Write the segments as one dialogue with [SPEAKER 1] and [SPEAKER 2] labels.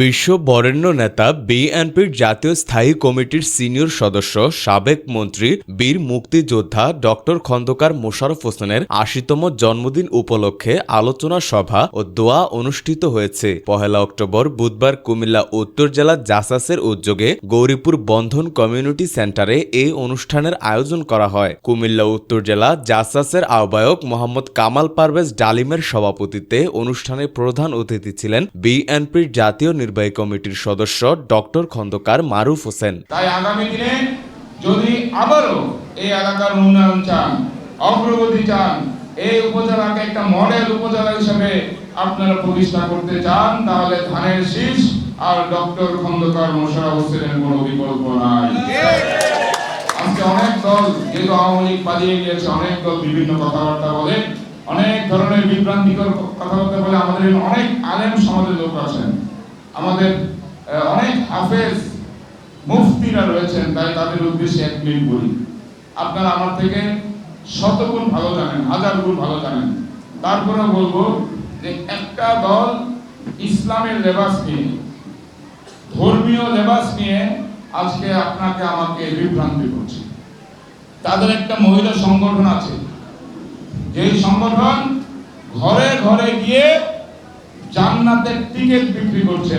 [SPEAKER 1] বিশ্ব বরেণ্য নেতা বিএনপির জাতীয় স্থায়ী কমিটির সিনিয়র সদস্য, সাবেক মন্ত্রী, বীর মুক্তিযোদ্ধা ডক্টর খন্দকার মোশারফ হোসেনের আশিতম জন্মদিন উপলক্ষে আলোচনা সভা ও দোয়া অনুষ্ঠিত হয়েছে। পহেলা অক্টোবর বুধবার কুমিল্লা উত্তর জেলা জাসাসের উদ্যোগে গৌরীপুর বন্ধন কমিউনিটি সেন্টারে এই অনুষ্ঠানের আয়োজন করা হয়। কুমিল্লা উত্তর জেলা জাসাসের আহ্বায়ক মোহাম্মদ কামাল পারভেজ ডালিমের সভাপতিত্বে অনুষ্ঠানে প্রধান অতিথি ছিলেন বিএনপির জাতীয় নির্বাহী কমিটির সদস্য ডক্টর খন্দকার মারুফ হোসেন।
[SPEAKER 2] তাই আগামী দিনে যদি আবারও এই এলাকার উন্নয়ন চান, অগ্রগতি চান, এই উপজেলাকে একটা মডেল উপজেলা হিসেবে আপনারা প্রতিষ্ঠা করতে চান, তাহলে ধানের শীষ আর ডক্টর খন্দকার মোশাররফ হোসেনের কোনো বিকল্প নাই। আজকে অনেক দল, যেহেতু আওয়ামী লীগ পালিয়ে গিয়েছে, অনেক দল বিভিন্ন কথাবার্তা বলে, অনেক ধরনের বিভ্রান্তিকর কথাবার্তা বলে আমাদের অনেক আলেম সমাজের লোক আছেন। আমাদের অনেক হাফেজ মুফতিরা রয়েছেন, তাই তাদের উদ্দেশ্যে এক মিনিট বলি। আপনারা আমার থেকে শতগুণ ভালো জানেন, হাজার গুণ ভালো জানেন। তারপরে বলব যে একটা দল ইসলামের লেবাস নিয়ে, ধর্মীয় লেবাস নিয়ে আজকে আপনাকে আমাকে বিভ্রান্তি করছে। তাদের একটা মহিলা সংগঠন আছে, যেই সংগঠন ঘরে ঘরে গিয়ে জান্নাতের টিকিট বিক্রি করছে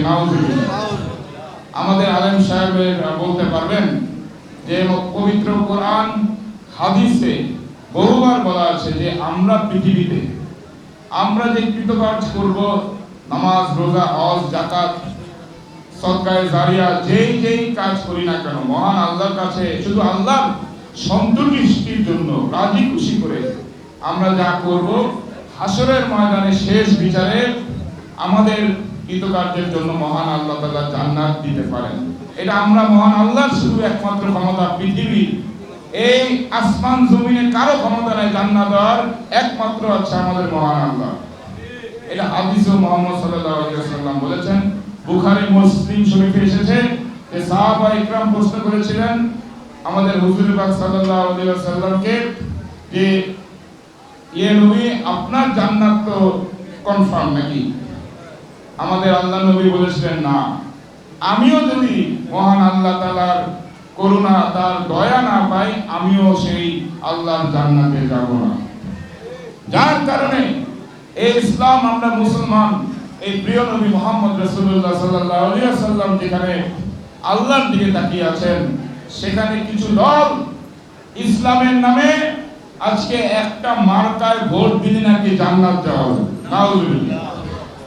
[SPEAKER 2] আমাদের আলেম সাহেবের বলতে পারবেন যে পবিত্র কোরআন হাদিসে বহুবার বলা আছে যে আমরা পৃথিবীতে আমরা যে কৃতকার্য করব, নামাজ, রোজা, হজ জাকাত সদকায়ে জারিয়া, যেই যেই কাজ করি না কেন, মহান আল্লাহর কাছে শুধু আল্লাহর সন্তুষ্টির জন্য রাজি খুশি করে আমরা যা করব হাসরের ময়দানে শেষ বিচারে আমাদের কৃতকার্যের জন্য মহান আল্লাহ তাআলা জান্নাত দিতে পারেন। এটা আমরা মহান আল্লাহর শুধু একমাত্র ক্ষমতা পৃথিবী এই আসমান জমিনে কারও ক্ষমতা নাই, জান্নাত দেওয়ার একমাত্র আছে আমাদের মহান আল্লাহ। এটা হাদিসে মোহাম্মদ সাল্লাল্লাহু আলাইহি ওয়াসাল্লাম বলেছেন, বুখারী, মুসলিম শরীফে এসেছে যে সাহাবা ইকরাম প্রশ্ন করেছিলেন আমাদের হুজুর পাক সাল্লাল্লাহু আলাইহি যে ইয়ে নবী, আপনার জান্নাত তো কনফার্ম নাকি? আমাদের আল্লাহ নবী বলেছিলেন, না। আমিও যদি মহান আল্লাহ তাআলার করুণা, তার দয়া না পাই, আমিও সেই আল্লাহর জান্নাতে যাব না। যার কারণে এই ইসলাম আমরা মুসলমান, এই প্রিয় নবী মোহাম্মদ রাসূলুল্লাহ সাল্লাল্লাহু আলাইহি যেখানে আল্লাহর দিকে তাকিয়ে আছেন, সেখানে কিছু দল ইসলামের নামে আজকে একটা মার্কায় ভোট দিলে নাকি জান্নাত যাওয়া হবে।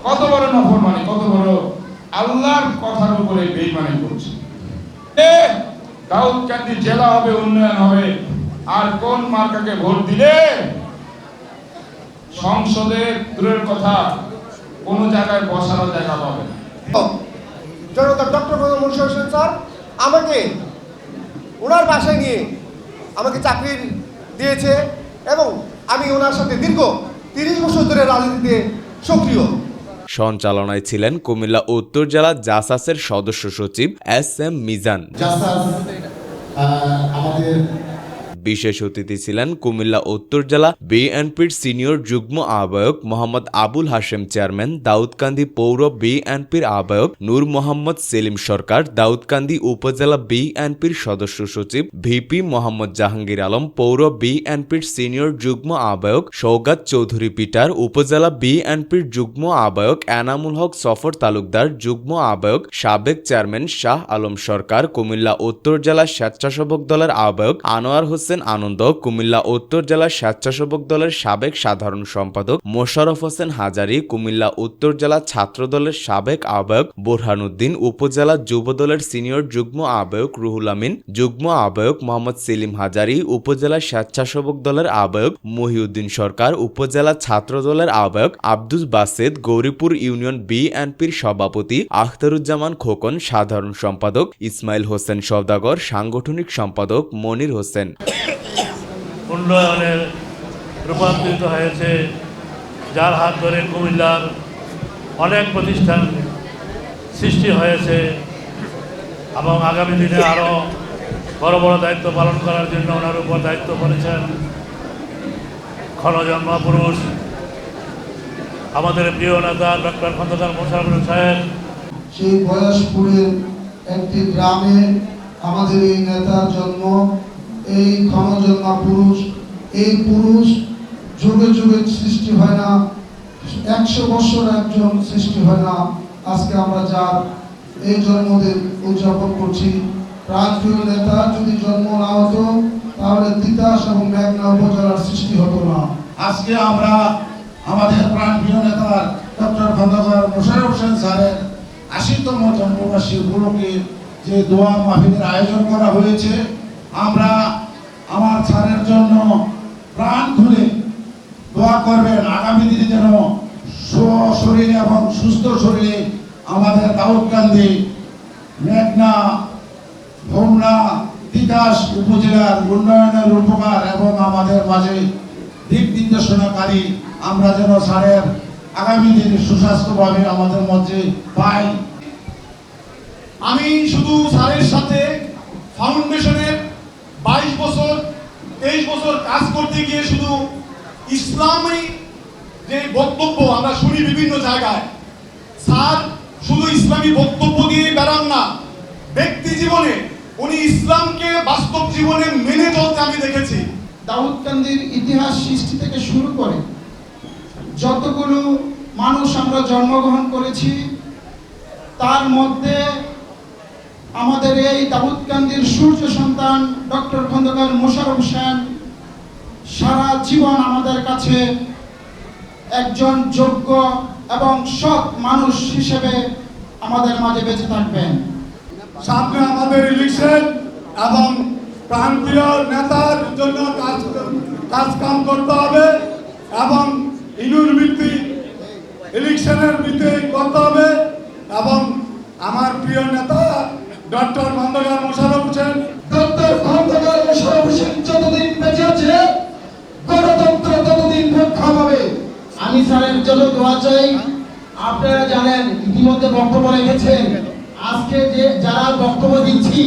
[SPEAKER 2] কত বড় নফর মানে কত বড় আল্লাহর কথার উপরে বেঈমানি করছে। দাউদকান্দি জেলা হবে, উন্নয়ন হবে, আর কোন মার্কাকে ভোট দিলে? সংসদে দূরের কথা, কোন জায়গায় বসারও জায়গা পাবে।
[SPEAKER 3] জনতা ডক্টর মোহাম্মদ মুনশি হোসেন স্যার, আমাকে ওনার বাসায় নিয়ে আমাকে চাকরি দিয়েছে এবং আমি ওনার সাথে দীর্ঘ তিরিশ বছর ধরে রাজনীতিতে সক্রিয়।
[SPEAKER 1] সঞ্চালনায় ছিলেন কুমিল্লা উত্তর জেলা জাসাসের সদস্য সচিব এস এম মিজান।
[SPEAKER 4] আমাদের
[SPEAKER 1] বিশেষ অতিথি ছিলেন কুমিল্লা উত্তর জেলা বিএনপির সিনিয়র যুগ্ম আহ্বায়ক মোহাম্মদ আবুল হাশেম চেয়ারম্যান, দাউদকান্দি পৌর বিএনপির আহ্বায়ক নূর মোহাম্মদ সেলিম সরকার, দাউদকান্দি উপজেলা বিএনপির সদস্য সচিব ভিপি মোহাম্মদ জাহাঙ্গীর আলম, পৌর বিএনপির সিনিয়র যুগ্ম আহ্বায়ক সৌগাত চৌধুরী পিটার, উপজেলা বিএনপির যুগ্ম আহ্বায়ক এনামুল হক সফর তালুকদার, যুগ্ম আহ্বায়ক সাবেক চেয়ারম্যান শাহ আলম সরকার, কুমিল্লা উত্তর জেলা স্বেচ্ছাসেবক দলের আহ্বায়ক আনোয়ার হোসেন আনন্দ, কুমিল্লা উত্তর জেলা স্বেচ্ছাসেবক দলের সাবেক সাধারণ সম্পাদক মোশাররফ হোসেন হাজারি, কুমিল্লা উত্তর জেলা ছাত্র দলের সাবেক আহ্বায়ক বোরহানুদ্দিন, উপজেলা যুব দলের সিনিয়র যুগ্ম আহ্বায়ক রুহুল আমিন, যুগ্ম আহ্বায়ক মোহাম্মদ সেলিম হাজারি, উপজেলা স্বেচ্ছাসেবক দলের আহ্বায়ক মহিউদ্দিন সরকার, উপজেলা ছাত্র দলের আহ্বায়ক আব্দুল বাসেদ, গৌরীপুর ইউনিয়ন বিএনপির সভাপতি আখতারুজ্জামান খোকন, সাধারণ সম্পাদক ইসমাইল হোসেন সওদাগর, সাংগঠনিক সম্পাদক মনির হোসেন।
[SPEAKER 5] উন্নয়নে রূপান্তরিত হয়েছে। যার হাত ধরে কুমিল্লার অনেক প্রতিষ্ঠান সৃষ্টি হয়েছে এবং আগামী দিনে আরও বড় বড় দায়িত্ব পালন করার জন্য ওনার উপর দায়িত্ব করেছেন ক্ষণজন্ম পুরুষ। আমাদের প্রিয় নেতা ডক্টর খন্দকার মোশারফ সাহেব।
[SPEAKER 6] সেই বয়সপুরের একটি গ্রামে আমাদের এই নেতার জন্ম এই ক্ষমজন্মা পুরুষ, এই পুরুষ যুগে যুগে সৃষ্টি হয় না, একশো বছর একজন সৃষ্টি হয় না। আজকে আমরা যার এই জন্মদিন উদযাপন করছি প্রাণপ্রিয় নেতা যদি জন্ম না হতো, তাহলে তিতাস এবং মেঘনা উপজেলার সৃষ্টি হতো না।
[SPEAKER 4] আজকে আমরা আমাদের প্রাণপ্রিয় নেতার ডক্টর খন্দকার মোশারফ হোসেন স্যারের আশিতম জন্মবার্ষিকী উপলক্ষে যে দোয়া মাহফিলের আয়োজন করা হয়েছে, আমরা আমার স্যারের জন্য প্রাণ খুলে দোয়া করবেন। আগামী দিনে যেন শরীরে এবং সুস্থ শরীরে আমাদের দাউদকান্দি মেঘনা হোমনা তিতাস উপজেলার উন্নয়নের উপকার এবং আমাদের মাঝে দিক নির্দেশনাকারী আমরা যেন স্যারের আগামী দিনে সুস্বাস্থ্যভাবে আমাদের মধ্যে পাই।
[SPEAKER 7] আমি শুধু স্যারের সাথে ফাউন্ডেশনের বাইশ বছর, তেইশ বছর কাজ করতে গিয়ে শুধু ইসলামী যে বক্তব্য আমরা শুনি বিভিন্ন জায়গায়, স্যার, শুধু ইসলামী বক্তব্য দিয়ে বেড়ান না, ব্যক্তি জীবনে, উনি ইসলামকে বাস্তব জীবনে মেনে চলতে আমি দেখেছি।
[SPEAKER 8] দাউদকান্দির ইতিহাস সৃষ্টি থেকে শুরু করে যতগুলো মানুষ আমরা জন্মগ্রহণ করেছি, তার মধ্যে আমাদের এই দাউদকান্দির সূর্য সন্তান ডক্টর খন্দকার মোশারফ হোসেন সারা জীবন আমাদের কাছে একজন যোগ্য এবং সৎ মানুষ হিসেবে আমাদের মাঝে বেঁচে থাকবেন।
[SPEAKER 7] সামনে আমাদের ইলেকশন এবং প্রান্তীয় নেতার জন্য কাজ কাজ কাম করতে হবে এবং ইনুর ভিত্তি ইলেকশনের ভিত্তি করতে হবে এবং আমার প্রিয় নেতা ডক্টর খন্দকার মোশারফ হোসেন।
[SPEAKER 6] ডক্টর খন্দকার মোশাররফ হোসেন যতদিন বেঁচে আছে গণতন্ত্র ততদিন রক্ষা পাবে।
[SPEAKER 8] আমি স্যারের জন্য দোয়া চাই। আপনারা জানেন ইতিমধ্যে বক্তব্য রেখেছেন। আজকে যে যারা বক্তব্য দিচ্ছি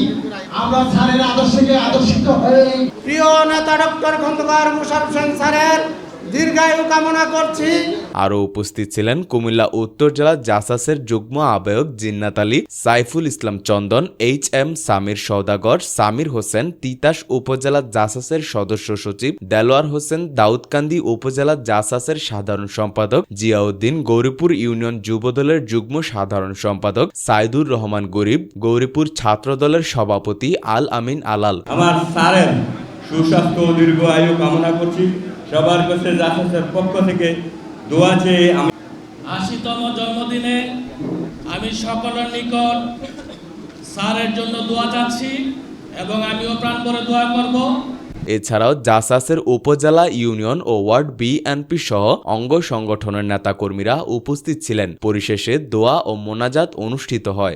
[SPEAKER 8] আমরা স্যারের আদর্শকে আদর্শিত হয়ে প্রিয় নেতা ডক্টর খন্দকার মুশারফ হোসেন স্যারের দীর্ঘায়ু কামনা করছি।
[SPEAKER 1] আরও উপস্থিত ছিলেন কুমিল্লা উত্তর জেলা জাসাসের যুগ্ম আহ্বায়ক জিন্নাত আলী সাইফুল ইসলাম চন্দন এইচ এম সামির সৌদাগর সামির হোসেন তিতাস উপজেলা জাসাসের সদস্য সচিব দেলোয়ার হোসেন দাউদকান্দি উপজেলা জাসাসের সাধারণ সম্পাদক জিয়াউদ্দিন গৌরীপুর ইউনিয়ন যুবদলের যুগ্ম সাধারণ সম্পাদক সাইদুর রহমান গরিব গৌরীপুর ছাত্রদলের সভাপতি আল আমিন আলাল।
[SPEAKER 9] আমার স্যারের সুস্বাস্থ্য ও দীর্ঘ আয়ু কামনা করছি। সবার কাছে জাসাসের পক্ষ থেকে দোয়া চেয়ে আমি
[SPEAKER 5] আশিতম জন্মদিনে আমি সকলের নিকট স্যারের জন্য দোয়া চাচ্ছি এবং আমিও প্রাণ করে দোয়া করব।
[SPEAKER 1] এছাড়াও জাসাসের উপজেলা ইউনিয়ন ও ওয়ার্ড বিএনপি সহ অঙ্গ সংগঠনের নেতাকর্মীরা উপস্থিত ছিলেন। পরিশেষে দোয়া ও মোনাজাত অনুষ্ঠিত হয়।